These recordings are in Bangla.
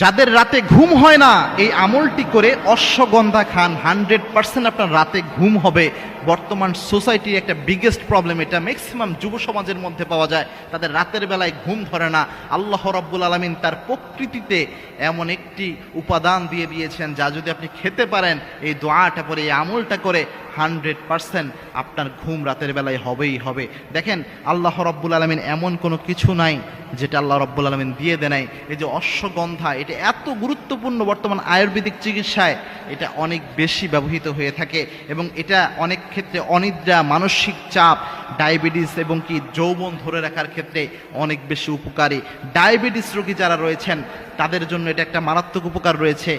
যাদের রাতে ঘুম হয় না, এই আমলটি করে অশ্বগন্ধা খান। হান্ড্রেড পার্সেন্ট আপনার রাতে ঘুম হবে। বর্তমান সোসাইটির একটা বিগেস্ট প্রবলেম এটা ম্যাক্সিমাম যুব সমাজের মধ্যে পাওয়া যায়। তাদের রাতের বেলায় ঘুম ধরে না। আল্লাহ রব্বুল আলমিন তার প্রকৃতিতে এমন একটি উপাদান দিয়ে দিয়েছেন, যা যদি আপনি খেতে পারেন, এই দোয়াটা করে, এই আমলটা করে হান্ড্রেড পার্সেন্ট আপনার ঘুম রাতের বেলায় হবেই হবে। দেখেন, আল্লাহ রব্বুল আলমিন এমন কোনো কিছু নাই, যেটা আল্লাহ রব্বুল আলমিন দিয়ে দেয় এই যে অশ্বগন্ধা, এটা এত গুরুত্বপূর্ণ বর্তমান আয়ুর্বেদিক চিকিৎসায়, এটা অনেক বেশি ব্যবহৃত হয়ে থাকে এবং এটা অনেক ক্ষেত্রে অনিদ্রা, মানসিক চাপ, ডায়াবেটিস এবং কি যৌবন ধরে রাখার ক্ষেত্রে অনেক বেশি উপকারী। ডায়াবেটিস রোগী যারা রয়েছেন, তাদের জন্য এটা একটা মারাত্মক উপকার রয়েছে।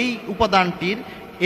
এই উপাদানটির,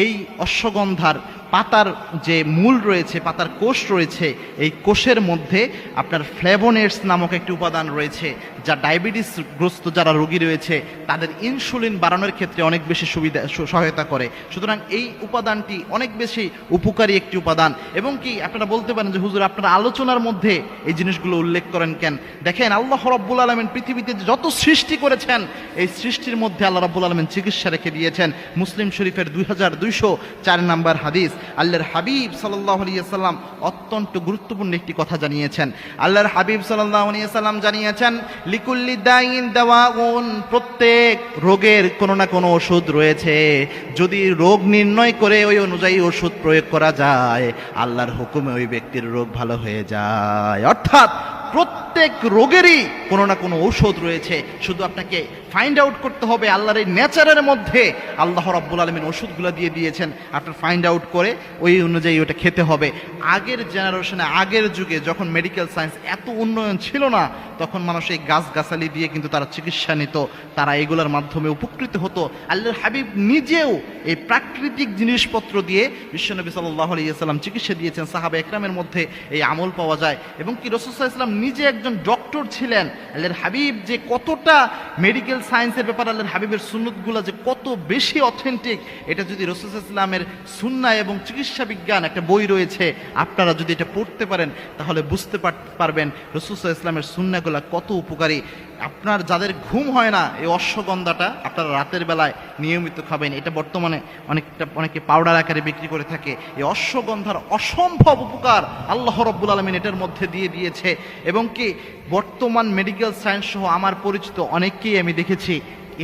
এই অশ্বগন্ধার পাতার যে মূল রয়েছে, পাতার কোষ রয়েছে, এই কোষের মধ্যে আপনার ফ্লেভোনেটস নামক একটি উপাদান রয়েছে, যা ডায়াবেটিস গ্রস্ত যারা রোগী রয়েছে, তাদের ইনসুলিন বাড়ানোর ক্ষেত্রে অনেক বেশি সুবিধা সহায়তা করে। সুতরাং এই উপাদানটি অনেক বেশি উপকারী একটি উপাদান। এবং কি আপনারা বলতে পারেন যে, হুজুর, আপনারা আলোচনার মধ্যে এই জিনিসগুলো উল্লেখ করেন কেন? দেখেন, আল্লাহ রব্বুল আলমিন পৃথিবীতে যত সৃষ্টি করেছেন, এই সৃষ্টির মধ্যে আল্লাহ রব্বুল আলমিন চিকিৎসা রেখে দিয়েছেন। মুসলিম শরীফের দুই হাজার দুইশো চার নাম্বার হাদিস আল্লাহর হাবিব সাল্লাহ আলিয়াল্লাম অত্যন্ত গুরুত্বপূর্ণ একটি কথা জানিয়েছেন। আল্লাহর হাবিব সাল্লাহ আলিয়াল্লাম জানিয়েছেন, লিকুল্লি দাইন দেওয়াগুন প্রত্যেক রোগের কোনো না কোনো ওষুধ রয়েছে। যদি রোগ নির্ণয় করে ওই অনুযায়ী ওষুধ প্রয়োগ করা যায়, আল্লাহর হুকুমে ওই ব্যক্তির রোগ ভালো হয়ে যায়। অর্থাৎ প্রত্যেক রোগেরই কোনো না কোনো ঔষধ রয়েছে। শুধু আপনাকে ফাইন্ড আউট করতে হবে আল্লাহর এই নেচারের মধ্যে। আল্লাহ রব্বুল আলমিন ওষুধগুলো দিয়ে দিয়েছেন। আপনার ফাইন্ড আউট করে ওই অনুযায়ী ওটা খেতে হবে। আগের জেনারেশনে আগের যুগে যখন মেডিকেল সায়েন্স এত উন্নয়ন ছিল না, তখন মানুষ এই গাছগাছালি দিয়ে কিন্তু তারা চিকিৎসা নিত। তারা এগুলোর মাধ্যমে উপকৃত হতো। আল্লাহর হাবিব নিজেও এই প্রাকৃতিক জিনিসপত্র দিয়ে বিশ্বনবী সাল্লাহ আলিয়াল্লাম চিকিৎসা দিয়েছেন। সাহাবা একরামের মধ্যে এই আমল পাওয়া যায়। এবং কি রসুল্লাহ ইসলাম নিজে একজন ডক্টর ছিলেন। আল্লাহর হাবিব যে কতটা মেডিকেল সায়েন্সের ব্যাপারে আল্লাহর হাবিবের সুন্নতগুলো যে কত বেশি অথেন্টিক এটা যদি রসুল ইসলামের সুন্না এবং চিকিৎসা বিজ্ঞান একটা বই রয়েছে, আপনারা যদি এটা পড়তে পারেন, তাহলে বুঝতে পার- পারবেন রসুল ইসলামের সুন্নাগুলা কত উপকারী। আপনার যাদের ঘুম হয় না, এই অশ্বগন্ধাটা আপনারা রাতের বেলায় নিয়মিত খাবেন। এটা বর্তমানে অনেকটা, অনেকে পাউডার আকারে বিক্রি করে থাকে। এই অশ্বগন্ধার অসম্ভব উপকার আল্লাহ রব্বুল আলমিন এটার মধ্যে দিয়ে দিয়েছে। এবং কি, বর্তমান মেডিকেল সায়েন্স সহ আমার পরিচিত অনেককেই আমি দেখেছি,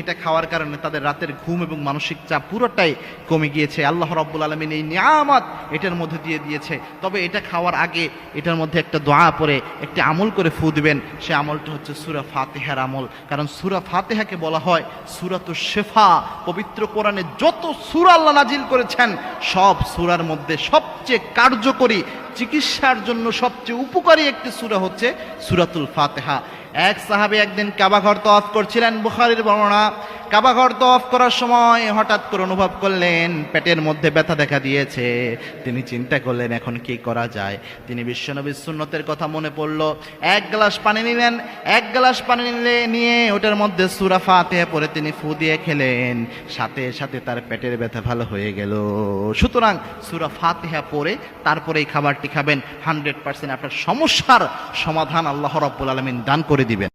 এটা খাওয়ার কারণে তাদের রাতের ঘুম এবং মানসিক চাপ পুরোটাই কমে গিয়েছে। আল্লাহ রব্বুল আলমিন এই নিয়ামত এটার মধ্যে দিয়ে দিয়েছে। তবে এটা খাওয়ার আগে এটার মধ্যে একটা দোয়া পরে একটি আমল করে ফু দিবেন। সে আমলটা হচ্ছে সুরা ফাতেহার আমল। কারণ সুরা ফাতেহাকে বলা হয় সুরাত শেফা। পবিত্র কোরআনে যত সুরা আল্লাহ নাজিল করেছেন, সব সুরার মধ্যে সবচেয়ে কার্যকরী চিকিৎসার জন্য সবচেয়ে উপকারী একটি সুরা হচ্ছে সুরাতুল ফাতেহা। এক সাহাবে একদিন কাবাঘর তফ করছিলেন বুখারির বর্ণনা। কাবাঘর তফ করার সময় হঠাৎ করে অনুভব করলেন, পেটের মধ্যে ব্যথা দেখা দিয়েছে। তিনি চিন্তা করলেন, এখন কি করা যায়? তিনি বিশ্বনবীর সুন্নতের কথা মনে পড়ল। এক গ্লাস পানি নিলেন, এক গ্লাস পানি নিলে নিয়ে ওটার মধ্যে সুরা ফাতেহা পরে তিনি ফু দিয়ে খেলেন। সাথে সাথে তার পেটের ব্যথা ভালো হয়ে গেল। সুতরাং সুরা ফাতেহা পরে তারপরে এই খাবারটি খাবেন হান্ড্রেড পার্সেন্ট আপনার সমস্যার সমাধান আল্লাহ রব্বুল আলমিন দান করে দিবেন।